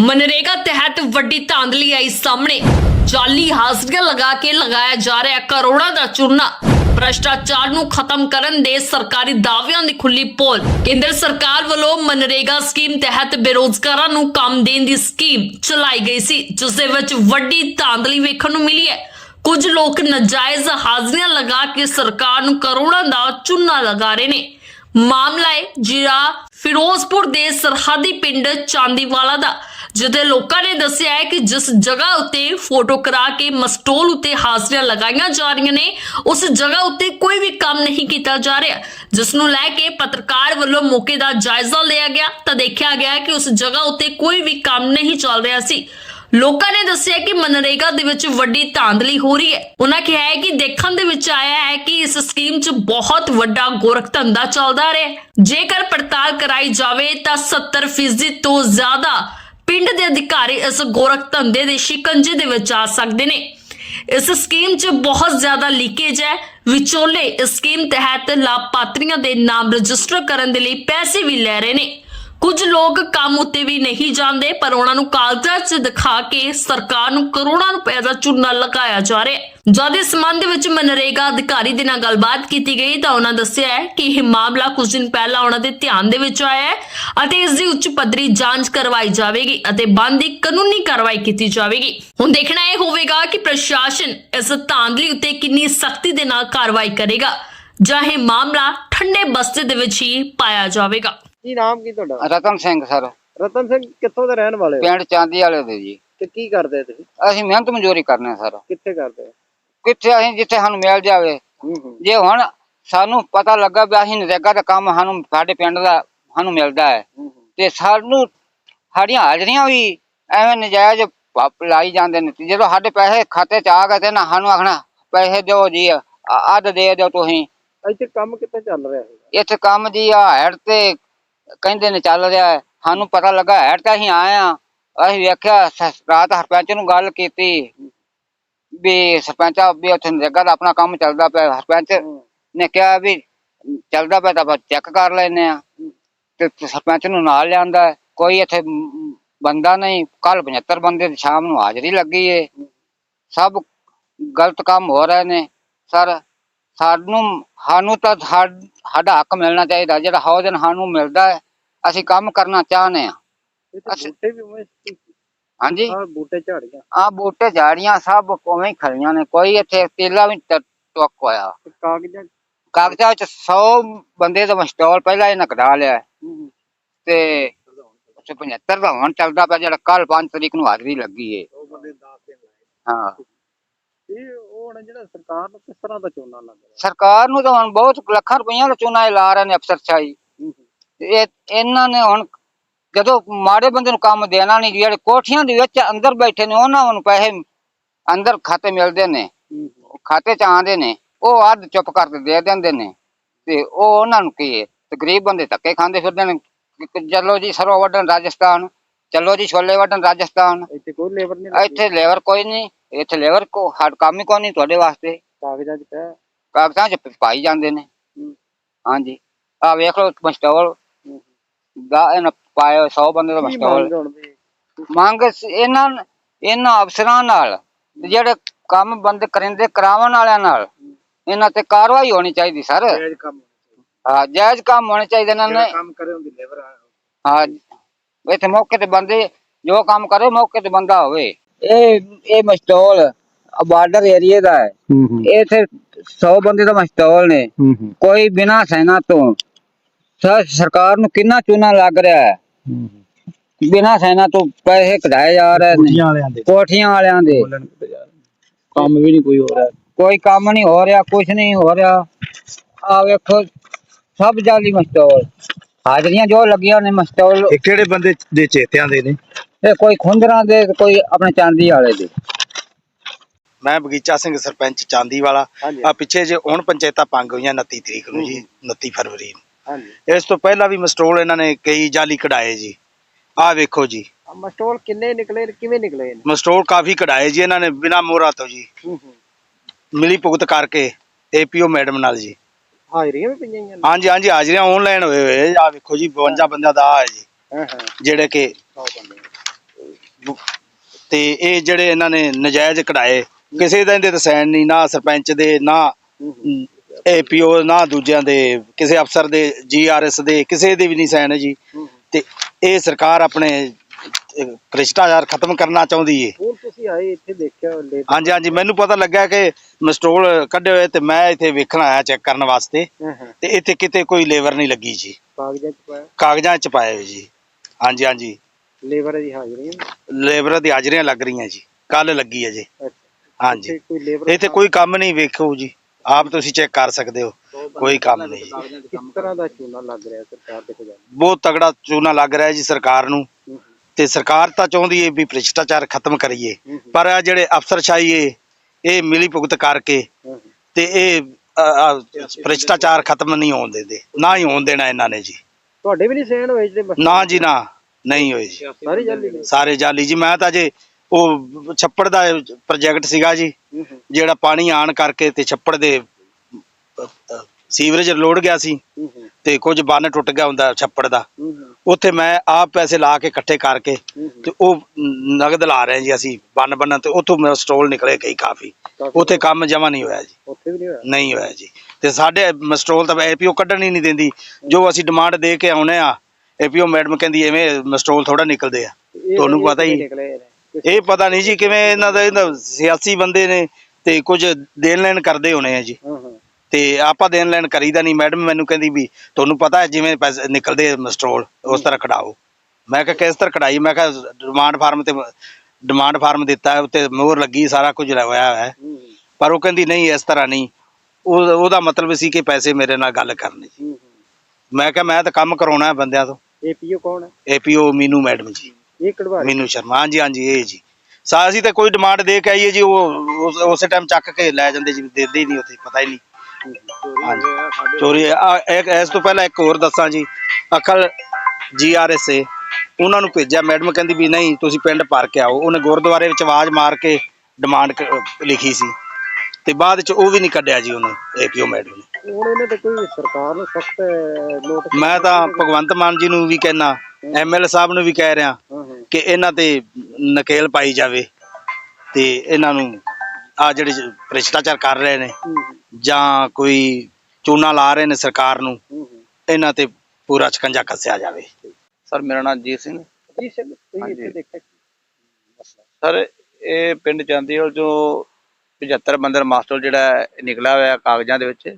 ਮਨਰੇਗਾ ਤਹਿਤ ਵੱਡੀ ਧਾਂਦਲੀ ਆਈ ਸਾਹਮਣੇ। ਜਾਲੀ ਹਾਜ਼ਰੀਆਂ ਲਗਾ ਕੇ ਲਗਾਇਆ ਜਾ ਰਿਹਾ ਕਰੋੜਾਂ ਦਾ ਚੂਨਾ। ਭ੍ਰਸ਼ਟਾਚਾਰ ਨੂੰ ਖਤਮ ਕਰਨ ਦੇ ਸਰਕਾਰੀ ਦਾਅਵਿਆਂ ਦੀ ਖੁੱਲੀ ਪੋਲ। ਕੇਂਦਰ ਸਰਕਾਰ ਵੱਲੋਂ ਮਨਰੇਗਾ ਸਕੀਮ ਤਹਿਤ ਬੇਰੋਜ਼ਗਾਰਾਂ ਨੂੰ ਕੰਮ ਦੇਣ ਦੀ ਸਕੀਮ ਚਲਾਈ ਗਈ ਸੀ, ਜਿਸ ਦੇ ਵਿੱਚ ਵੱਡੀ ਧਾਂਦਲੀ ਵੇਖਣ ਨੂੰ ਮਿਲੀ ਹੈ। ਕੁਝ ਲੋਕ ਨਜਾਇਜ਼ ਹਾਜ਼ਰੀਆਂ ਲਗਾ ਕੇ ਸਰਕਾਰ ਨੂੰ ਕਰੋੜਾਂ ਦਾ ਚੂਨਾ ਲਗਾ ਰਹੇ ਨੇ। ਮਾਮਲਾ ਹੈ ਜਿਹੜਾ ਫਿਰੋਜ਼ਪੁਰ ਦੇ ਸਰਹੱਦੀ ਪਿੰਡ ਚਾਂਦੀਵਾਲਾ ਦਾ, ਜਿੱਥੇ ਲੋਕਾਂ ਨੇ ਦੱਸਿਆ ਹੈ ਕਿ ਜਿਸ ਜਗ੍ਹਾ ਉੱਤੇ ਫੋਟੋ ਕਰਾ ਕੇ ਮਸਟੋਲ ਉੱਤੇ ਹਾਜ਼ਰੀਆਂ ਲਗਾਈਆਂ ਜਾ ਰਹੀਆਂ ਨੇ, ਉਸ ਜਗ੍ਹਾ ਉੱਤੇ ਕੋਈ ਵੀ ਕੰਮ ਨਹੀਂ ਕੀਤਾ ਜਾ ਰਿਹਾ, ਜਿਸ ਨੂੰ ਲੈ ਕੇ ਪੱਤਰਕਾਰ ਵੱਲੋਂ ਮੌਕੇ ਦਾ ਜਾਇਜ਼ਾ ਲਿਆ ਗਿਆ, ਤਾਂ ਦੇਖਿਆ ਗਿਆ ਕਿ ਉਸ ਜਗ੍ਹਾ ਉੱਤੇ ਕੋਈ ਵੀ ਕੰਮ ਨਹੀਂ ਚੱਲ ਰਿਹਾ ਸੀ। ਲੋਕਾਂ ਨੇ ਦੱਸਿਆ ਕਿ ਮਨਰੇਗਾ ਦੇ ਵਿੱਚ ਵੱਡੀ ਧਾਂਦਲੀ ਹੋ ਰਹੀ ਹੈ। ਉਹਨਾਂ ਕਿਹਾ ਹੈ ਕਿ ਦੇਖਣ ਦੇ ਵਿੱਚ ਆਇਆ ਹੈ ਕਿ ਇਸ ਸਕੀਮ 'ਚ ਬਹੁਤ ਵੱਡਾ ਗੋਰਖ ਧੰਦਾ ਚੱਲਦਾ ਰਿਹਾ ਜੇਕਰ ਪੜਤਾਲ ਕਰਾਈ ਜਾਵੇ ਤਾਂ 70% ਤੋਂ ਜ਼ਿਆਦਾ ਪਿੰਡ ਦੇ ਅਧਿਕਾਰੀ ਇਸ ਗੋਰਖ ਧੰਦੇ ਦੇ ਸ਼ਿਕੰਜੇ ਦੇ ਵਿੱਚ ਆ ਸਕਦੇ ਨੇ। ਇਸ ਸਕੀਮ 'ਚ ਬਹੁਤ ਜ਼ਿਆਦਾ ਲੀਕੇਜ ਹੈ। ਵਿਚੋਲੇ ਇਸ ਸਕੀਮ ਤਹਿਤ ਲਾਭਪਾਤਰੀਆਂ ਦੇ ਨਾਮ ਰਜਿਸਟਰ ਕਰਨ ਦੇ ਲਈ ਪੈਸੇ ਵੀ ਲੈ ਰਹੇ ਨੇ। ਕੁਝ ਲੋਕ ਕੰਮ ਉੱਤੇ ਵੀ ਨਹੀਂ ਜਾਂਦੇ, ਪਰ ਉਹਨਾਂ ਨੂੰ ਕਾਗਜ਼ਾਂ 'ਚ ਦਿਖਾ ਕੇ ਸਰਕਾਰ ਨੂੰ ਕਰੋੜਾਂ ਰੁਪਏ ਦਾ ਚੂਨਾ ਲਗਾਇਆ ਜਾ ਰਿਹਾ ਹੈ। ਜਦ ਇਸ ਸੰਬੰਧ ਵਿੱਚ ਮਨਰੇਗਾ ਅਧਿਕਾਰੀ ਦੇ ਨਾਲ ਗੱਲਬਾਤ ਕੀਤੀ ਗਈ ਤਾਂ ਉਹਨਾਂ ਦੱਸਿਆ ਹੈ ਕਿ ਇਹ ਮਾਮਲਾ ਕੁਝ ਦਿਨ ਪਹਿਲਾਂ ਉਹਨਾਂ ਦੇ ਧਿਆਨ ਦੇ ਵਿੱਚ ਆਇਆ ਹੈ ਅਤੇ ਇਸ ਦੀ ਉੱਚ ਪੱਧਰੀ ਜਾਂਚ ਕਰਵਾਈ ਜਾਵੇਗੀ ਅਤੇ ਬੰਦੀ ਕਾਨੂੰਨੀ ਕਾਰਵਾਈ ਕੀਤੀ ਜਾਵੇਗੀ। ਹੁਣ ਦੇਖਣਾ ਇਹ ਹੋਵੇਗਾ ਕਿ ਪ੍ਰਸ਼ਾਸਨ ਇਸ ਧਾਂਦਲੀ ਉੱਤੇ ਕਿੰਨੀ ਸਖਤੀ ਦੇ ਨਾਲ ਕਾਰਵਾਈ ਕਰੇਗਾ ਜਾਂ ਇਹ ਮਾਮਲਾ ਠੰਡੇ ਬਸਤੇ ਦੇ ਵਿੱਚ ਹੀ ਪਾਇਆ ਜਾਵੇਗਾ। ਕੀ ਨਾਮ ਕੀ ਤੁਹਾਡਾ? ਰਤਨ ਸਿੰਘ ਸਰ। ਰਤਨ ਸਿੰਘ ਕਿੱਥੋਂ ਦੇ ਰਹਿਣ ਵਾਲੇ ਹੋ? ਪਿੰਡ ਚਾਂਦੀ ਵਾਲੇ ਦੇ ਜੀ। ਤੇ ਕੀ ਕਰਦੇ ਤੁਸੀਂ? ਅਸੀਂ ਮਿਹਨਤ ਮਜ਼ਦੂਰੀ ਕਰਨੇ ਸਰ। ਕਿੱਥੇ ਕਰਦੇ ਹੋ? ਕਿੱਥੇ ਅਸੀਂ ਜਿੱਥੇ ਸਾਨੂੰ ਮਿਲ ਜਾਵੇ। ਜੇ ਹੁਣ ਸਾਨੂੰ ਪਤਾ ਲੱਗਾ ਵੀ ਅਸੀਂ ਨਰੇਗਾ ਦਾ ਕੰਮ ਸਾਨੂੰ ਸਾਡੇ ਪਿੰਡ ਦਾ ਸਾਨੂੰ ਮਿਲਦਾ ਹੈ ਤੇ ਸਾਨੂੰ ਸਾਡੀਆਂ ਹਾਜ਼ਰੀਆਂ ਵੀ ਐਵੇਂ ਨਜਾਇਜ਼ ਲਾਈ ਜਾਂਦੇ ਨੇ। ਜਦੋਂ ਸਾਡੇ ਪੈਸੇ ਖਾਤੇ ਚ ਆ ਗਏ ਤੇ ਨਾ ਸਾਨੂੰ ਆਖਣਾ ਪੈਸੇ ਦਿਓ ਜੀ ਅੱਧ ਦੇ ਦਿਓ ਤੁਸੀਂ। ਇੱਥੇ ਕੰਮ ਕਿੱਥੇ ਚੱਲ ਰਿਹਾ ਹੈ ਇੱਥੇ ਕੰਮ ਦੀ ਆ ਹੈਡ ਤੇ ਕਹਿੰਦੇ ਨੇ ਚੱਲ ਰਿਹਾ ਹੈ। ਸਾਨੂੰ ਪਤਾ ਲੱਗਾ ਹੈਡ ਤੇ ਅਸੀਂ ਆਏ ਆ ਅਸੀਂ ਵੇਖਿਆ ਸ- ਰਾਤ ਸਰਪੰਚ ਨੂੰ ਗੱਲ ਕੀਤੀ ਵੀ ਸਰਪੰਚ ਆ ਵੀ ਉੱਥੇ ਨਰੇਗਾ ਦਾ ਆਪਣਾ ਕੰਮ ਚੱਲਦਾ ਪਿਆ। ਸਰਪੰਚ ਨੇ ਕਿਹਾ ਵੀ ਚੱਲਦਾ ਪਿਆ ਤਾਂ ਆਪਾਂ ਚੈੱਕ ਕਰ ਲੈਨੇ ਆ ਤੇ ਸਰਪੰਚ ਨੂੰ ਨਾਲ ਲਿਆਂਦਾ। ਹੈ। ਕੋਈ ਇੱਥੇ ਮ- ਬੰਦਾ ਨਹੀਂ। ਕੱਲ 75 ਬੰਦੇ ਦੀ ਸ਼ਾਮ ਨੂੰ ਹਾਜ਼ਰੀ ਲੱਗੀ ਏ। ਸਭ ਗਲਤ ਕੰਮ ਹੋ ਰਹੇ ਨੇ। ਸਰ ਸਾਨੂੰ ਸਾਨੂੰ ਤਾਂ ਸਾਡ- ਸਾਡਾ ਹੱਕ ਮਿਲਣਾ ਚਾਹੀਦਾ ਜਿਹੜਾ ਹੌਜਨ ਸਾਨੂੰ ਮਿਲਦਾ ਹੈ ਅਸੀਂ ਕੰਮ ਕਰਨਾ ਚਾਹੁੰਦੇ ਆ ਇਹ ਤਾਂ ਅੱਛਾ। ਬੂਟੇ ਵੀ ਉਵੇਂ ਹਾਂਜੀ? ਆ ਬੂਟੇ ਝਾੜੀਆਂ। ਆ ਬੂਟੇ ਝਾੜੀਆਂ ਸਭ ਉਵੇਂ ਹੀ ਖੜੀਆਂ ਨੇ ਕੋਈ ਇੱਥੇ ਤੇਲਾ ਵੀ ਟੁੱਕ ਹੋਇਆ। ਤੇ ਕਾਗਜ਼ਾਂ ਕਾਗਜ਼ਾਂ ਵਿੱਚ 100 ਬੰਦੇ ਦਾ ਮਸਟੋਲ ਪਹਿਲਾਂ ਇਹਨਾਂ ਕਢਾ ਲਿਆ ਹੈ। ਹੂੰ ਤੇ 75 ਦਾ ਹੁਣ ਚੱਲਦਾ ਪਿਆ ਜਿਹੜਾ ਕੱਲ 5 ਤਰੀਕ ਨੂੰ ਹਾਜ਼ਰੀ ਲੱਗੀ ਏ। ਉਹ ਬੰਦੇ 10 ਦਿਨ ਲਾਏ। ਹਾਂ। ਇਹ ਉਹ ਹੁਣ ਜਿਹੜਾ ਸਰਕਾਰ ਨੂੰ ਕਿਸ ਤਰ੍ਹਾਂ ਦਾ ਚੋਣਾ ਲੱਗ ਰਿਹਾ? ਸਰਕਾਰ ਨੂੰ ਤਾਂ ਹੁਣ ਬਹੁਤ ਲੱਖਾਂ ਰੁਪਈਆ ਦਾ ਇਹ ਲਾ ਰਹੇ ਨੇ ਅਫਸਰ ਇਹ ਇਹਨਾਂ ਨੇ ਹੁਣ ਜਦੋਂ ਮਾੜੇ ਬੰਦੇ ਨੂੰ ਕੰਮ ਦੇਣਾ ਨਹੀਂ ਜਿਹੜੇ ਕੋਠੀਆਂ ਦੇ ਵਿੱਚ ਅੰਦਰ ਬੈਠੇ ਨੇ ਉਹਨਾਂ ਨੂੰ ਪੈਸੇ ਅੰਦਰ ਖਾਤੇ ਮਿਲਦੇ ਨੇ। ਖਾਤੇ ਚ ਆਉਂਦੇ ਨੇ ਉਹ ਅੱਧ ਚੁੱਪ ਕਰਕੇ ਦੇ ਦਿੰਦੇ ਨੇ। ਤੇ ਉਹ ਉਹਨਾਂ ਨੂੰ ਕੀ ਹੈ? ਤੇ ਗਰੀਬ ਬੰਦੇ ਧੱਕੇ ਖਾਂਦੇ ਫਿਰਦੇ ਨੇ। ਚਲੋ ਜੀ ਸਰੋਂ ਵੱਢਣ ਰਾਜਸਥਾਨ ਚਲੋ ਜੀ ਛੋਲੇ ਵੱਢਣ ਰਾਜਸਥਾਨ। ਇੱਥੇ ਕੋਈ ਲੇਬਰ ਨਹੀਂ ਇੱਥੇ ਲੇਬਰ ਕੋਈ ਨਹੀਂ। ਇੱਥੇ ਲੇਬਰ ਕੋ ਹੱਡ ਕੰਮ ਹੀ ਕੋਈ ਨਹੀਂ ਤੁਹਾਡੇ ਵਾਸਤੇ। ਕਾਗਜ਼ਾਂ 'ਚ ਪਿਆ ਕਾਗਜ਼ਾਂ 'ਚ ਪਾਈ ਜਾਂਦੇ ਨੇ। ਹਾਂਜੀ। ਆ ਵੇਖ ਲਓ ਮਸਟੋਲ। ਦਾ ਇਹਨਾਂ ਪਾਇਆ 100 ਬੰਦੇ ਦਾ ਮਸਟੋਲ ਮੰਗ ਇਹਨਾਂ ਇਹਨਾਂ ਅਫਸਰਾਂ ਨਾਲ ਜਿਹੜੇ ਕੰਮ ਬੰਦ ਕਰਿੰਦੇ ਕਰਾਉਣ ਵਾਲਿਆਂ ਨਾਲ ਇਹਨਾਂ ਤੇ ਕਾਰਵਾਈ ਹੋਣੀ ਚਾਹੀਦੀ ਸਰ। ਜਾਇਜ਼ ਕੰਮ ਹਾਂ ਜਾਇਜ਼ ਕੰਮ ਹੋਣੇ ਚਾਹੀਦੇ ਇਹਨਾਂ ਨੇ। ਕੰਮ ਕਰੇ ਹੁੰਦੀ ਲੇਬਰ ਹਾਂ। ਇੱਥੇ ਮੌਕੇ ਤੇ ਬੰਦੇ ਜੋ ਕੰਮ ਕਰੇ ਮੌਕੇ ਤੇ ਬੰਦਾ ਹੋਵੇ। ਇਹ ਇਹ ਮਸਟੋਲ ਬਾਰਡਰ ਏਰੀਆ ਦਾ ਹੈ। ਹੂੰ ਹੂੰ। ਇਹ ਇੱਥੇ 100 ਬੰਦੇ ਦਾ ਮਸਟੋਲ ਨੇ। ਹੂੰ ਹੂੰ। ਕੋਈ ਬਿਨਾ ਸੈਨਾ ਤੋਂ। ਸਰ ਸਰਕਾਰ ਨੂੰ ਕਿੰਨਾ ਚੂਨਾ ਲੱਗ ਰਿਹਾ ਹੈ? ਬਿਨਾ ਸੈਨਾ ਤੋਂ ਪੈਸੇ ਕਢਾਏ ਜਾ ਰਹੇ ਨੇ। ਵਾਲਿਆਂ ਦੇ। ਕੋਠੀਆਂ ਵਾਲਿਆਂ ਦੇ। ਕੰਮ ਵੀ ਨਹੀਂ ਕੋਈ ਹੋ ਰਿਹਾ। ਕੋਈ ਕੰਮ ਨਹੀਂ ਹੋ ਰਿਹਾ ਕੁਝ ਨਹੀਂ ਹੋ ਰਿਹਾ। ਆ ਵੇਖੋ ਸਭ ਜਾਲੀ ਮਸਟੋਲ। ਹਾਜ਼ਰੀਆਂ ਜੋ ਲੱਗੀਆਂ ਨੇ ਮਸਟੋਲ। ਇਹ ਕਿਹੜੇ ਬੰਦੇ ਦੇ ਚੇਤਿਆਂ ਦੇ ਨੇ? ਇਹ ਕੋਈ ਖੁੰਦਰਾਂ ਦੇ ਕੋਈ ਆਪਣੇ ਚਾਂਦੀ ਵਾਲੇ ਦੇ। ਮੈਂ ਬਗੀਚਾ ਸਿੰਘ ਸਰਪੰਚ ਚਾਂਦੀ ਵਾਲਾ। ਆ ਪਿੱਛੇ ਜੇ ਹੁਣ ਪੰਚਾਇਤਾਂ ਪੰਗ ਹੋਈਆਂ 29 ਤਰੀਕ ਨੂੰ ਜੀ 29 ਫਰਵਰੀ ਨੂੰ। ਹਾਂਜੀ। ਇਸ ਤੋਂ ਪਹਿਲਾਂ ਵੀ ਮਸਟਰੋਲ ਇਹਨਾਂ ਨੇ ਕਈ ਜਾਲੀ ਕਢਾਏ ਜੀ। ਆਹ ਵੇਖੋ ਜੀ। ਆ ਮਸਟੋਲ ਕਿੰਨੇ ਨਿਕਲੇ ਕਿਵੇਂ ਨਿਕਲੇ ਨੇ? ਮਸਟਰੋਲ ਕਾਫੀ ਕਢਾਏ ਜੀ ਇਹਨਾਂ ਨੇ ਬਿਨਾ ਮੋਹਰਾਂ ਤੋਂ ਜੀ। ਹੂੰ ਹੂੰ। ਮਿਲੀ ਭੁਗਤ ਕਰਕੇ ਏਪੀਓ ਮੈਡਮ ਨਾਲ ਜੀ। ਹਾਜ਼ਰੀਆਂ ਵੀ ਪਈਆਂ ਹਾਂਜੀ ਹਾਂਜੀ ਹਾਜ਼ਰੀਆਂ ਆਨਲਾਈਨ ਹੋਏ ਹੋਏ ਆ। ਵੇਖੋ ਜੀ 52 ਬੰਦਿਆਂ ਦਾ ਆ ਹੈ ਜੀ। ਹਾਂ ਹਾਂ। ਜਿਹੜੇ ਕਿ ਤੇ ਇਹ ਜਿਹੜੇ ਇਹਨਾਂ ਨੇ ਨਜਾਇਜ਼ ਕਢਾਏ ਕਿਸੇ ਦਾ ਇਹਦੇ ਸਾਈਨ ਨਹੀਂ ਨਾ ਸਰਪੰਚ ਦੇ ਨਾ ਏਪੀਓ ਨਾ ਦੂਜਿਆਂ ਦੇ ਕਿਸੇ ਅਫਸਰ ਦੇ ਜੀਆਰਐਸ ਦੇ ਕਿਸੇ ਦੇ ਵੀ ਨਹੀਂ ਸਾਈਨ ਹੈ ਜੀ। ਤੇ ਇਹ ਸਰਕਾਰ ਆਪਣੇ ਭ੍ਰਿਸ਼ਟਾਚਾਰ ਖਤਮ ਕਰਨਾ ਚਾਹੁੰਦੀ ਏ। ਹੁਣ ਤੁਸੀਂ ਆਏ ਇੱਥੇ ਦੇਖਿਆ ਹਾਂਜੀ ਹਾਂਜੀ ਮੈਨੂੰ ਪਤਾ ਲੱਗਾ ਕਿ ਮਸਟੋਲ ਕੱਢੇ ਹੋਏ ਤੇ ਮੈਂ ਇੱਥੇ ਵੇਖਣ ਆਇਆ ਚੈੱਕ ਕਰਨ ਵਾਸਤੇ। ਤੇ ਇੱਥੇ ਕਿਤੇ ਕੋਈ ਲੇਬਰ ਨਹੀਂ ਲੱਗੀ ਜੀ। ਕਾਗਜ਼ਾਂ ਚ ਪਾਇਆ? ਕਾਗਜ਼ਾਂ 'ਚ ਹੋਏ ਜੀ। ਹਾਂਜੀ ਹਾਂਜੀ। ਲੇਬਰ ਦੀ ਹਾਜ਼ਰੀ ਲੇਬਰ ਦੀ ਹਾਜ਼ਰੀਆਂ ਲੱਗ ਰਹੀਆਂ ਜੀ। ਕੱਲ ਲੱਗੀ ਹੈ ਜੀ। ਹਾਂਜੀ। ਇੱਥੇ ਕੋਈ ਲੇਬਰ ਇੱਥੇ ਕੋਈ ਕੰਮ ਨਹੀਂ ਵੇਖੋ ਜੀ। ਆਪ ਤੁਸੀਂ ਚੈੱਕ ਕਰ ਸਕਦੇ ਹੋ। ਕੋਈ ਕੰਮ ਨਹੀਂ ਜੀ। ਕਿਸ ਤਰ੍ਹਾਂ ਦਾ ਚੂਨਾ ਲੱਗ ਰਿਹਾ ਸਰਕਾਰ ਦੇ ਖਜ਼ਾਨੇ ਬਹੁਤ ਤਗੜਾ ਚੂਨਾ ਲੱਗ ਰਿਹਾ ਜੀ ਸਰਕਾਰ ਨੂੰ। ਤੇ ਸਰਕਾਰ ਤਾਂ ਚਾਹੁੰਦੀ ਏ ਵੀ ਭ੍ਰਿਸ਼ਟਾਚਾਰ ਖਤਮ ਕਰੀਏ। ਪਰ ਆ ਜਿਹੜੇ ਅਫਸਰਸ਼ਾਹੀ ਏ ਇਹ ਮਿਲੀ ਭੁਗਤ ਕਰਕੇ ਤੇ ਇਹ ਅ, ਅ, ਭ੍ਰਿਸ਼ਟਾਚਾਰ ਖਤਮ ਨਹੀਂ ਹੋਣ ਦਿੰਦੇ। ਨਾ ਹੀ ਹੋਣ ਦੇਣਾ ਇਹਨਾਂ ਨੇ ਜੀ। ਤੁਹਾਡੇ ਵੀ ਨਹੀਂ ਸਹਿਣ ਹੋਏ ਜਿਹੜੇ ਨਾ ਜੀ ਨਾ। ਨਹੀਂ ਹੋਏ ਜੀ। ਸਾਰੀ ਜਾਲੀ ਨੇ ਸਾਰੇ ਜਾਲੀ ਜੀ ਮੈਂ ਤਾਂ ਜੇ ਉਹ ਛੱਪੜ ਦਾ ਪ੍ਰੋਜੈਕਟ ਸੀਗਾ ਜੀ ਜਿਹੜਾ ਪਾਣੀ ਆਣ ਕਰਕੇ ਤੇ ਛੱਪੜ ਦੇ ਸੀਵਰੇਜ ਲੋੜ ਗਿਆ ਸੀ ਤੇ ਕੁਝ ਬੰਨ ਟੁੱਟ ਗਿਆ ਹੁੰਦਾ ਛੱਪੜ ਦਾ। ਉੱਥੇ ਮੈਂ ਆਪ ਪੈਸੇ ਲਾ ਕੇ ਇਕੱਠੇ ਕਰਕੇ ਤੇ ਉਹ ਨਗਦ ਲਾ ਰਹੇ ਜੀ ਅਸੀਂ ਬੰਨ ਬੰਨਣ ਤੇ ਉੱਥੋਂ ਮੇਰਾ ਸਟੋਲ ਨਿਕਲੇ ਕਈ ਕਾਫੀ। ਉੱਥੇ ਕੰਮ ਜਮਾ ਨਹੀਂ ਹੋਇਆ ਜੀ। ਉੱਥੇ ਵੀ ਨਹੀਂ ਹੋਇਆ? ਨਹੀਂ ਹੋਇਆ ਜੀ। ਤੇ ਸਾਡੇ ਮਸਟੋਲ ਤਾਂ ਐਪੀਓ ਕੱਢਣ ਹੀ ਨਹੀਂ ਦਿੰਦੀ। ਜੋ ਅਸੀਂ ਡਿਮਾਂਡ ਦੇ ਕੇ ਆਉਨੇ ਆ ਐਪੀਓ ਮੈਡਮ ਕਹਿੰਦੀ ਐਵੇਂ ਮਸਟੋਲ ਥੋੜਾ ਨਿਕਲਦੇ ਆ। ਤੁਹਾਨੂੰ ਪਤਾ ਹੀ- ਇਹ ਪਤਾ ਨਹੀਂ ਜੀ ਕਿਵੇਂ ਇਹਨਾਂ ਦਾ ਇਹਨਾਂ ਸਿਆਸੀ ਬੰਦੇ ਨੇ ਤੇ ਕੁਝ ਦੇਣ ਲੈਣ ਕਰਦੇ ਹੋਣੇ ਆ ਜੀ। ਤੇ ਆਪਾਂ ਦੇਣ ਲੈਣ ਕਰੀਦਾ ਨਹੀਂ। ਮੈਡਮ ਮੈਨੂੰ ਕਹਿੰਦੀ ਵੀ ਤੁਹਾਨੂੰ ਪਤਾ ਹੈ ਜਿਵੇਂ ਪੈਸੇ ਨਿਕਲਦੇ ਮਸਟਰੋਲ ਉਸ ਤਰ੍ਹਾਂ ਕਢਾਓ। ਮੈਂ ਕਿਹਾ ਕਿਸ ਤਰ੍ਹਾਂ ਕਢਾਈ? ਮੈਂ ਕਿਹਾ ਡਿਮਾਂਡ ਫਾਰਮ ਤੇ ਡਿਮਾਂਡ ਫਾਰਮ ਦਿੱਤਾ ਉੱਤੇ ਮੋਹਰ ਲੱਗੀ ਸਾਰਾ ਕੁਝ ਹੋਇਆ ਹੈ। ਪਰ ਉਹ ਕਹਿੰਦੀ ਨਹੀਂ ਇਸ ਤਰ੍ਹਾਂ ਨਹੀਂ। ਉਹ ਉਹਦਾ ਮਤਲਬ ਸੀ ਕਿ ਪੈਸੇ ਮੇਰੇ ਨਾਲ ਗੱਲ ਕਰਨੀ ਮੈਂ ਕਿਹਾ ਮੈਂ ਤਾਂ ਕੰਮ ਕਰਾਉਣਾ ਹੈ ਬੰਦਿਆਂ ਤੋਂ। ਏਪੀਓ ਕੌਣ ਹੈ? ਏਪੀਓ ਮੀਨੂ ਮੈਡਮ ਜੀ। ਇਹ ਕਢਵਾ ਰਹੇ ਮੀਨੂ ਸ਼ਰਮਾ ਹਾਂਜੀ ਹਾਂਜੀ ਇਹ ਜੀ। ਸਾ ਅਸੀਂ ਤਾਂ ਕੋਈ ਡਿਮਾਂਡ ਦੇ ਕੇ ਆਈਏ ਜੀ ਉਹ ਉਸ- ਉਸੇ ਟਾਈਮ ਚੱਕ ਕੇ ਲੈ ਜਾਂਦੇ ਜੀ ਦਿੰਦੇ ਹੀ ਨਹੀਂ ਉੱਥੇ ਪਤਾ ਹੀ ਨਹੀਂ। ਹਾਂਜੀ। ਚੋਰੀ ਆ ਇੱਕ ਇਸ ਤੋਂ ਪਹਿਲਾਂ ਇੱਕ ਹੋਰ ਦੱਸਾਂ ਜੀ। ਅਕਲ ਜੀਆਰਐਸ ਏ ਉਹਨਾਂ ਨੂੰ ਭੇਜਿਆ ਮੈਡਮ ਕਹਿੰਦੀ ਵੀ ਨਹੀਂ ਤੁਸੀਂ ਪਿੰਡ ਭਰ ਕੇ ਆਓ। ਉਹਨੇ ਗੁਰਦੁਆਰੇ ਵਿੱਚ ਆਵਾਜ਼ ਮਾਰ ਕੇ ਡਿਮਾਂਡ ਲਿਖੀ ਸੀ। ਤੇ ਬਾਅਦ ਚ ਉਹ ਵੀ ਨਹੀਂ ਕੱਢਿਆ ਜੀ ਉਹਨੇ ਏਪੀਓ ਮੈਡਮ ਨੇ। ਹੁਣ ਇਹਨਾਂ ਤੇ ਕੋਈ ਸਰਕਾਰ ਨੂੰ ਸਖਤ ਨੋਟਿਸ ਮੈਂ ਤਾਂ ਭਗਵੰਤ ਮਾਨ ਜੀ ਨੂੰ ਵੀ ਕਹਿਣਾ ਐਮਐਲ ਸਾਹਿਬ ਨੂੰ ਵੀ ਕਹਿ ਰਿਹਾ ਕਿ ਇਹਨਾਂ ਤੇ ਨਕੇਲ ਪਾਈ ਜਾਵੇ ਤੇ ਇਹਨਾਂ ਨੂੰ ਆ ਜਿਹੜੇ ਭ੍ਰਿਸ਼ਟਾਚਾਰ ਕਰ ਰਹੇ ਨੇ ਜਾਂ ਕੋਈ ਚੂਨਾ ਲਾ ਰਹੇ ਨੇ ਸਰਕਾਰ ਨੂੰ ਇਹਨਾਂ ਤੇ ਪੂਰਾ ਸ਼ਿਕੰਜਾ ਕੱਸਿਆ ਜਾਵੇ। ਸਰ ਮੇਰਾ ਨਾਮ ਜੀਤ ਸਿੰਘ ਜੀ ਸਰ ਤੁਸੀਂ ਹਾਂਜੀ। ਇੱਥੇ ਦੇਖਿਆ ਕੀ? ਸਰ ਇਹ ਪਿੰਡ ਚਾਂਦੀਵਾਲ ਜੋ 75 ਬੰਦਰ ਮਾਸਟਰ ਜਿਹੜਾ ਨਿਕਲਿਆ ਹੋਇਆ ਕਾਗਜ਼ਾਂ ਦੇ ਵਿੱਚ।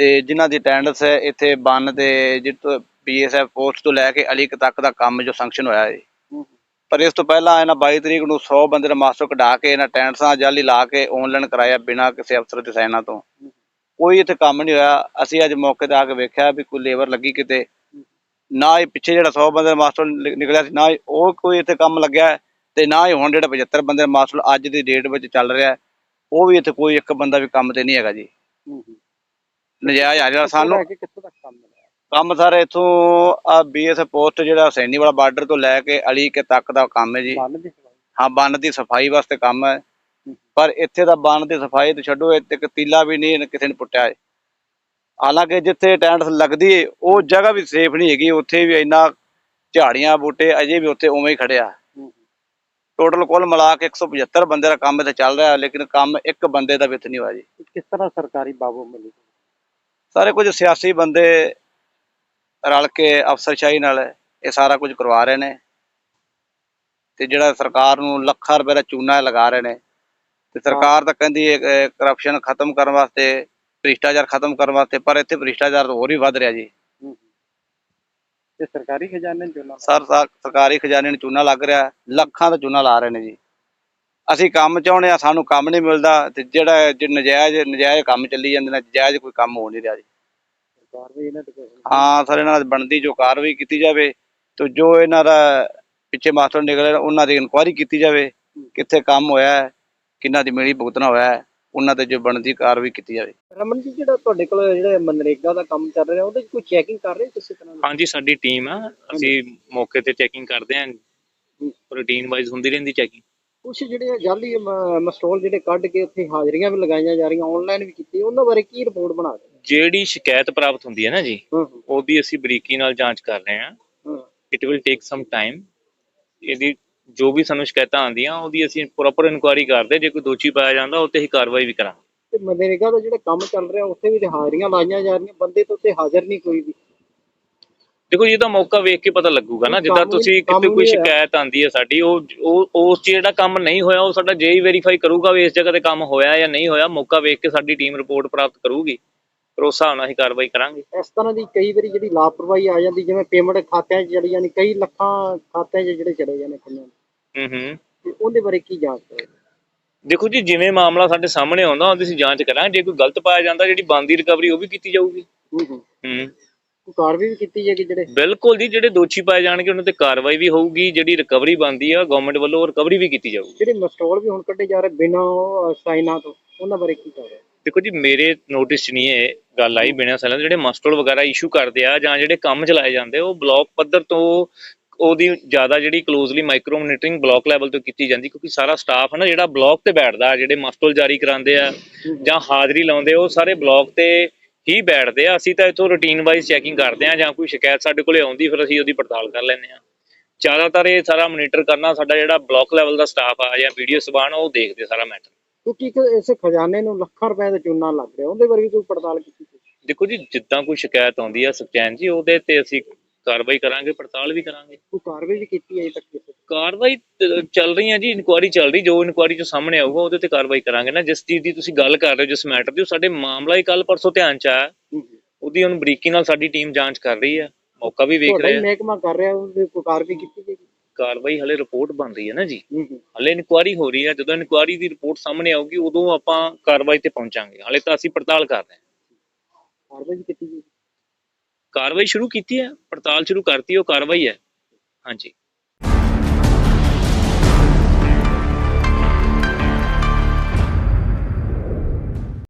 ਤੇ ਜਿਨ੍ਹਾਂ ਦੀ ਅਟੈਂਡੈਂਸ ਹੈ ਇੱਥੇ ਬੰਨ ਤੇ ਜਿੱਥੋਂ ਬੀਐਸਐਫ ਪੋਸਟ ਤੋਂ ਲੈ ਕੇ ਅਲੀਕ ਤੱਕ ਦਾ ਕੰਮ ਜੋ ਸੰਕਸ਼ਨ ਹੋਇਆ ਹੈ। ਪਰ ਇਸ ਤੋਂ ਪਹਿਲਾਂ ਇਹਨਾਂ 22 ਤਰੀਕ ਨੂੰ 100 ਬੰਦੇ ਦਾ ਮਾਸਟਰ ਕਢਾ ਕੇ ਇਹਨਾਂ ਅਟੈਂਡੈਂਸਾਂ ਜਾਲੀ ਲਾ ਕੇ ਆਨਲਾਈਨ ਕਰਾਇਆ ਬਿਨਾਂ ਕਿਸੇ ਅਫਸਰ ਦੇ ਸਾਈਨਾਂ ਤੋਂ। ਕੋਈ ਇੱਥੇ ਕੰਮ ਨਹੀਂ ਹੋਇਆ। ਅਸੀਂ ਅੱਜ ਮੌਕੇ ਤੇ ਆ ਕੇ ਵੇਖਿਆ ਵੀ ਕੋਈ ਲੇਬਰ ਲੱਗੀ ਕਿਤੇ। ਨਾ ਹੀ ਪਿੱਛੇ ਜਿਹੜਾ 100 ਬੰਦੇ ਦਾ ਮਾਸਟਰ ਨਿਕਲਿਆ ਸੀ ਨਾ ਉਹ ਕੋਈ ਇੱਥੇ ਕੰਮ ਲੱਗਿਆ ਤੇ ਨਾ ਹੀ ਹੁਣ ਜਿਹੜਾ 75 ਬੰਦੇ ਦਾ ਮਾਸਟਰ ਅੱਜ ਦੀ ਡੇਟ ਵਿੱਚ ਚੱਲ ਰਿਹਾ ਉਹ ਵੀ ਇੱਥੇ ਕੋਈ ਇੱਕ ਬੰਦਾ ਵੀ ਕੰਮ ਤੇ ਨਹੀਂ ਹੈਗਾ ਜੀ। ਨਜਾਇਜ਼ ਆ ਰਿਹਾ ਸਾਨੂੰ ਕੇ ਕਿੱਥੋਂ ਤੱਕ ਕੰਮ ਮਿਲਿਆ? ਕੰਮ ਸਰ ਇੱਥੋਂ ਆ ਬੀਐਸ ਪੋਸਟ ਜਿਹੜਾ ਸੈਣੀ ਵਾਲਾ ਬਾਰਡਰ ਤੋਂ ਲੈ ਕੇ ਅਲੀ ਕੇ ਤੱਕ ਦਾ ਕੰਮ ਹੈ ਜੀ। ਬੰਨ ਦੀ ਸਫ਼ਾਈ? ਹਾਂ ਬੰਨ ਦੀ ਸਫ਼ਾਈ ਵਾਸਤੇ ਕੰਮ ਹੈ। ਪਰ ਇੱਥੇ ਦਾ ਬੰਨ ਦੀ ਸਫ਼ਾਈ ਤੇ ਛੱਡੋ ਇੱਥੇ ਇੱਕ ਤੀਲਾ ਵੀ ਨਹੀਂ ਕਿਸੇ ਨੇ ਪੁੱਟਿਆ ਹੈ ਹਾਲਾਂਕਿ ਜਿੱਥੇ ਟੈਂਟ ਲੱਗਦੀ ਹੈ ਉਹ ਜਗ੍ਹਾ ਵੀ ਸੇਫ ਨਹੀਂ ਹੈਗੀ। ਉੱਥੇ ਵੀ ਇੰਨਾ ਝਾੜੀਆਂ ਬੂਟੇ ਅਜੇ ਵੀ ਉੱਥੇ ਉਵੇਂ ਹੀ ਖੜਿਆ ਟੋਟਲ ਕੁੱਲ ਮਿਲਾ ਕੇ 175 ਬੰਦੇ ਦਾ ਕੰਮ ਇੱਥੇ ਚੱਲ ਰਿਹਾ ਲੇਕਿਨ ਕੰਮ ਇੱਕ ਬੰਦੇ ਦਾ ਵੀ ਇੱਥੇ ਨਹੀਂ ਹੋਇਆ ਜੀ। ਕਿਸ ਤਰ੍ਹਾਂ ਸਰਕਾਰੀ ਬਾਬੂ ਮਿਲੀ? ਸਾਰੇ ਕੁਝ ਸਿਆਸੀ ਬੰਦੇ ਰਲ ਕੇ ਅਫਸਰਸ਼ਾਹੀ ਨਾਲ ਇਹ ਸਾਰਾ ਕੁਝ ਕਰਵਾ ਰਹੇ ਨੇ ਤੇ ਜਿਹੜਾ ਸਰਕਾਰ ਨੂੰ ਲੱਖਾਂ ਰੁਪਏ ਦਾ ਚੂਨਾ ਲਗਾ ਰਹੇ ਨੇ ਤੇ ਸਰਕਾਰ ਤਾਂ ਕਹਿੰਦੀ ਹੈ ਕਰਪਸ਼ਨ ਖਤਮ ਕਰਨ ਵਾਸਤੇ ਭ੍ਰਿਸ਼ਟਾਚਾਰ ਖਤਮ ਕਰਨ ਵਾਸਤੇ ਪਰ ਇੱਥੇ ਭ੍ਰਿਸ਼ਟਾਚਾਰ ਹੋਰ ਵੀ ਵੱਧ ਰਿਹਾ ਜੀ। ਹੂੰ ਹੂੰ। ਤੇ ਸਰਕਾਰੀ ਖਜ਼ਾਨੇ ਚ ਉਹਨਾਂ ਸਰ ਸਰ- ਸਰਕਾਰੀ ਖਜ਼ਾਨੇ ਨੂੰ ਚੂਨਾ ਲੱਗ ਰਿਹਾ ਲੱਖਾਂ ਦਾ ਚੂਨਾ ਲਾ ਰਹੇ ਨੇ ਜੀ। ਅਸੀਂ ਕੰਮ ਚਾਹੁੰਦੇ ਆ ਸਾਨੂੰ ਕੰਮ ਨਹੀਂ ਮਿਲਦਾ ਤੇ ਜਿਹੜਾ ਜੇ ਨਜਾਇਜ਼ ਨਜਾਇਜ਼ ਕੰਮ ਚੱਲੀ ਜਾਂਦੇ ਨੇ ਜਾਇਜ਼ ਕੋਈ ਕੰਮ ਹੋ ਨਹੀਂ ਰਿਹਾ ਜੀ। ਸਰਕਾਰ ਵੀ ਇਹਨਾਂ ਤੇ ਕੋਈ ਹਾਂ ਸਰ ਇਹਨਾਂ ਦੀ ਬਣਦੀ ਜੋ ਕਾਰਵਾਈ ਕੀਤੀ ਜਾਵੇ ਤੇ ਜੋ ਇਹਨਾਂ ਦਾ ਪਿੱਛੇ ਮਾਸਟਰ ਨਿਕਲੇ ਉਹਨਾਂ ਦੀ ਇਨਕੁਆਇਰੀ ਕੀਤੀ ਜਾਵੇ ਕਿੱਥੇ ਕੰਮ ਹੋਇਆ ਹੈ ਕਿੰਨਾ ਦੀ ਮਿਲੀ ਭੁਗਤਣਾ ਹੋਇਆ ਹੈ ਉਹਨਾਂ ਤੇ ਜੋ ਬਣਦੀ ਕਾਰਵਾਈ ਕੀਤੀ ਜਾਵੇ। ਰਮਨ ਜੀ ਜਿਹੜਾ ਤੁਹਾਡੇ ਕੋਲ ਜਿਹੜਾ ਮਨਰੇਗਾ ਦਾ ਕੰਮ ਚੱਲ ਰਿਹਾ ਉਹਦੇ ਚ ਕੋਈ ਚੈਕਿੰਗ ਕਰ ਰਹੇ ਹੋ ਕਿਸੇ ਤਰ੍ਹਾਂ ਦੀ ਹਾਂਜੀ ਸਾਡੀ ਟੀਮ ਆ। ਅਸੀਂ ਮੌਕੇ ਤੇ ਚੈਕਿੰਗ ਕਰਦੇ ਆਂ ਰੂਟੀਨ ਵਾਈਜ਼ ਹੁੰਦੀ ਰਹਿੰਦੀ ਚੈਕਿੰਗ ਕੁਛ ਜਿਹੜੇ ਜਾਲੀ ਮਸਟੋਲ ਜਿਹੜੇ ਕੱਢ ਕੇ ਉੱਥੇ ਹਾਜ਼ਰੀਆਂ ਵੀ ਲਗਾਈਆਂ ਜਾ ਰਹੀਆਂ ਆਨਲਾਈਨ ਵੀ ਕੀਤੀ ਉਹਨਾਂ ਬਾਰੇ ਕੀ ਰਿਪੋਰਟ ਬਣਾ ਰਹੇ? ਜਿਹੜੀ ਸ਼ਿਕਾਇਤ ਪ੍ਰਾਪਤ ਹੁੰਦੀ ਹੈ ਨਾ ਜੀ ਉਹਦੀ ਅਸੀਂ ਬਰੀਕੀ ਨਾਲ ਜਾਂਚ ਕਰ ਰਹੇ ਹੂੰ। It will take some time ਇਹਦੀ ਜੋ ਵੀ ਸਾਨੂੰ ਸ਼ਿਕਾਇਤਾਂ ਆਉਂਦੀਆਂ ਉਹਦੀ ਅਸੀਂ ਪ੍ਰੋਪਰ ਇਨਕੁਆਇਰੀ ਕਰਦੇ ਜੇ ਕੋਈ ਦੋਸ਼ੀ ਪਾਇਆ ਜਾਂਦਾ ਉਹ ਤੇ ਹੀ ਕਾਰਵਾਈ ਵੀ ਕਰਾਂਗੇ। ਤੇ ਮਨਰੇਗਾ ਦਾ ਜਿਹੜਾ ਕੰਮ ਚੱਲ ਰਿਹਾ ਉੱਥੇ ਵੀ ਤੇ ਹਾਜ਼ਰੀਆਂ ਲਾਈਆਂ ਜਾ ਰਹੀਆਂ ਬੰਦੇ ਤਾਂ ਉੱਥੇ ਹਾਜ਼ਰ ਨਹੀਂ ਕੋਈ ਵੀ। ਦੇਖੋ ਜੀ ਇਹਦਾ ਮੌਕਾ ਵੇਖ ਕੇ ਪਤਾ ਲੱਗੂਗਾ ਨਾ ਜਿੱਦਾਂ ਤੁਸੀਂ ਕਿਤੇ ਕੋਈ। ਸ਼ਿਕਾਇਤ ਆਂਦੀ ਹੈ ਸਾਡੀ ਉਹ ਉਸ 'ਚ ਜਿਹੜਾ ਕੰਮ ਨਹੀਂ ਹੋਇਆ ਉਹ ਸਾਡਾ ਜੇਈ ਵੈਰੀਫਾਈ ਕਰੂਗਾ ਵੀ ਇਸ ਜਗ੍ਹਾ ਤੇ ਕੰਮ ਹੋਇਆ ਜਾਂ ਨਹੀਂ ਹੋਇਆ ਮੌਕਾ ਵੇਖ ਕੇ ਸਾਡੀ ਟੀਮ ਰਿਪੋਰਟ ਪ੍ਰਾਪਤ ਕਰੂਗੀ ਫਿਰ ਉਸ ਹਿਸਾਬ ਨਾਲ ਅਸੀਂ ਕਾਰਵਾਈ ਕਰਾਂਗੇ। ਇਸ ਤਰ੍ਹਾਂ ਦੀ ਕਈ ਵਾਰੀ ਜਿਹੜੀ ਲਾਪਰਵਾਹੀ ਆ ਜਾਂਦੀ ਜਿਵੇਂ ਪੇਮੈਂਟ ਖਾਤਿਆਂ 'ਚ ਚਲੀ ਜਾਂਦੀ ਕਈ ਲੱਖਾਂ ਖਾਤਿਆਂ 'ਚ ਜਿਹੜੇ ਚਲੇ ਜਾਂਦੇ ਕਿੰਨੇ ਹੂੰ ਹੂੰ। ਤੇ ਉਹਦੇ ਬਾਰੇ ਕੀ ਜਾਂਚ ਕਰੋ ਦੇਖੋ ਜੀ ਜਿਵੇਂ ਮਾਮਲਾ ਸਾਡੇ ਸਾਹਮਣੇ ਆਉਂਦਾ ਉਹਦੀ ਅਸੀਂ ਜਾਂਚ ਕਰਾਂਗੇ ਜੇ ਕੋਈ ਗਲਤ ਪਾਇਆ ਜਾਂਦਾ ਜਿਹੜੀ ਬਣਦੀ ਰਿਕਵਰੀ ਉਹ ਵੀ ਕੀਤੀ ਜਾਊਗੀ। ਹੂੰ ਹੂੰ। ਹੂੰ। ਕਾਰਵਾਈ ਵੀ ਕੀਤੀ ਜਾਏਗੀ ਜਿਹੜੇ? ਬਿਲਕੁਲ ਜੀ ਜਿਹੜੇ ਦੋਸ਼ੀ ਪਾਏ ਜਾਣਗੇ ਉਹਨਾਂ ਤੇ ਕਾਰਵਾਈ ਵੀ ਹੋਊਗੀ ਜਿਹੜੀ ਰਿਕਵਰੀ ਬਣਦੀ ਆ ਗਵਰਨਮੈਂਟ ਵੱਲੋਂ ਰਿਕਵਰੀ ਵੀ ਕੀਤੀ ਜਾਊਗੀ। ਜਿਹੜੇ ਮਸਟੋਲ ਵੀ ਹੁਣ ਕੱਢੇ ਜਾ ਰਹੇ ਬਿਨਾਂ ਸਾਈਨਾਂ ਤੋਂ ਉਹਨਾਂ ਬਾਰੇ ਕੀ ਰਹੇ ਦੇਖੋ ਜੀ ਮੇਰੇ ਨੋਟਿਸ 'ਚ ਨਹੀਂ ਇਹ ਗੱਲ ਆਈ ਬਿਨਾਂ ਦੇ ਜਿਹੜੇ ਮਸਟਲ ਵਗੈਰਾ ਇਸ਼ੂ ਕਰਦੇ ਆ ਜਾਂ ਜਿਹੜੇ ਕੰਮ ਚਲਾਏ ਜਾਂਦੇ ਉਹ ਬਲਾਕ ਪੱਧਰ ਤੋਂ ਉਹਦੀ ਜ਼ਿਆਦਾ ਜਿਹੜੀ closely micro monitoring block level ਤੋਂ ਕੀਤੀ ਜਾਂਦੀ ਕਿਉਂਕਿ ਸਾਰਾ ਸਟਾਫ ਹੈ ਨਾ ਜਿਹੜਾ ਬਲਾਕ ਤੇ ਬੈਠਦਾ ਜਿਹੜੇ ਮਸਟਲ ਜਾਰੀ ਕਰਾਉਂਦੇ ਆ ਜਾਂ ਹਾਜ਼ਰੀ ਲਾਉਂਦੇ ਉਹ ਸਾਰੇ ਬਲਾਕ ਤੇ ਹੀ ਬੈਠਦੇ ਆ ਅਸੀਂ ਤਾਂ ਇਥੋਂ ਰੂਟੀਨ ਵਾਈਜ਼ ਚੈਕਿੰਗ ਕਰਦੇ ਆ ਜਾਂ ਕੋਈ ਸ਼ਿਕਾਇਤ ਸਾਡੇ ਕੋਲੇ ਆਉਂਦੀ ਫਿਰ ਅਸੀਂ ਉਹਦੀ ਪੜਤਾਲ ਕਰ ਲੈਂਦੇ ਆ ਜ਼ਿਆਦਾਤਰ ਇਹ ਸਾਰਾ ਮੋਨੀਟਰ ਕਰਨਾ ਸਾਡਾ ਜਿਹੜਾ ਬਲਾਕ ਲੈਵਲ ਦਾ ਸਟਾਫ ਆ ਜਾਂ ਵੀਡੀਓ ਸਬਾਨ ਉਹ ਦੇਖਦੇ ਸਾਰਾ ਮੈਟਰ ਕਿਉਂਕਿ ਇੱਕ ਇਸ ਖਜ਼ਾਨੇ ਨੂੰ ਲੱਖਾਂ ਰੁਪਏ ਦਾ ਚੂਨਾ ਲੱਗ ਰਿਹਾ ਉਹਦੇ ਬਾਰੇ ਵੀ ਕੋਈ ਪੜਤਾਲ ਕੀਤੀ? ਦੇਖੋ ਜੀ ਜਿੱਦਾਂ ਕੋਈ ਸ਼ਿਕਾਇਤ ਆਉਂਦੀ ਆ ਸਚੈਨ ਜੀ ਉਹਦੇ ਤੇ ਅਸੀਂ ਕਾਰਵਾਈ ਕਰਾਂਗੇ ਪੜਤਾਲ ਵੀ ਕਰਾਂਗੇ। ਕੋਈ ਕਾਰਵਾਈ ਵੀ ਕੀਤੀ ਹੈ ਅਜੇ ਤੱਕ ਕਿਸੇ ਤੇ? ਕਾਰਵਾਈ ਤ- ਚੱਲ ਰਹੀ ਹੈ ਜੀ ਇਨਕੁਆਇਰੀ ਚੱਲ ਰਹੀ ਜੋ ਇਨਕੁਆਇਰੀ ਚ ਸਾਹਮਣੇ ਆਊਗਾ ਉਹਦੇ ਤੇ ਕਾਰਵਾਈ ਕਰਾਂਗੇ ਨਾ। ਜਿਸ ਚੀਜ਼ ਦੀ ਤੁਸੀਂ ਗੱਲ ਕਰ ਰਹੇ ਹੋ ਜਿਸ ਮੈਟਰ ਦੀ ਉਹ ਸਾਡੇ ਮਾਮਲਾ ਹੀ ਕੱਲ ਪਰਸੋਂ ਧਿਆਨ ਚ ਆਇਆ। ਹੂੰ ਹੂੰ। ਉਹਦੀ ਹੁਣ ਬਰੀਕੀ ਨਾਲ ਸਾਡੀ ਟੀਮ ਜਾਂਚ ਕਰ ਰਹੀ ਹੈ। ਮੌਕਾ ਵੀ ਵੇਖ ਤੁਹਾਡਾ ਰਹੇ। ਹੀ ਮਹਿਕਮਾ ਕਰ ਰਿਹਾ ਉਹਦੇ ਕੋਈ ਕਾਰਵਾਈ ਕੀਤੀ ਜਾਏਗੀ ਕਾਰਵਾਈ ਹਲੇ ਰਿਪੋਰਟ ਬਣ ਰਹੀ ਹੈ ਨਾ ਜੀ। ਹੂੰ ਹੂੰ ਹਲੇ ਇਨਕੁਆਇਰੀ ਹੋ ਰਹੀ ਹੈ। ਜਦੋਂ ਇਨਕੁਆਇਰੀ ਦੀ ਰਿਪੋਰਟ ਸਾਹਮਣੇ ਆਊਗੀ ਉਦੋਂ ਆਪਾਂ ਕਾਰਵਾਈ ਤੇ ਪਹੁੰਚਾਂਗੇ। ਹਲੇ ਤਾਂ ਅਸੀਂ ਪੜਤਾਲ ਕਰ ਰਹੇ ਹਾਂ। ਕਾਰਵਾਈ ਵੀ ਕੀਤੀ ਜਾਏਗੀ ਕਾਰਵਾਈ ਸ਼ੁਰੂ ਕੀਤੀ ਹੈ ਪੜਤਾਲ ਸ਼ੁਰੂ ਕਰਤੀ ਉਹ ਕਾਰਵਾਈ ਹੈ। ਹਾਂਜੀ।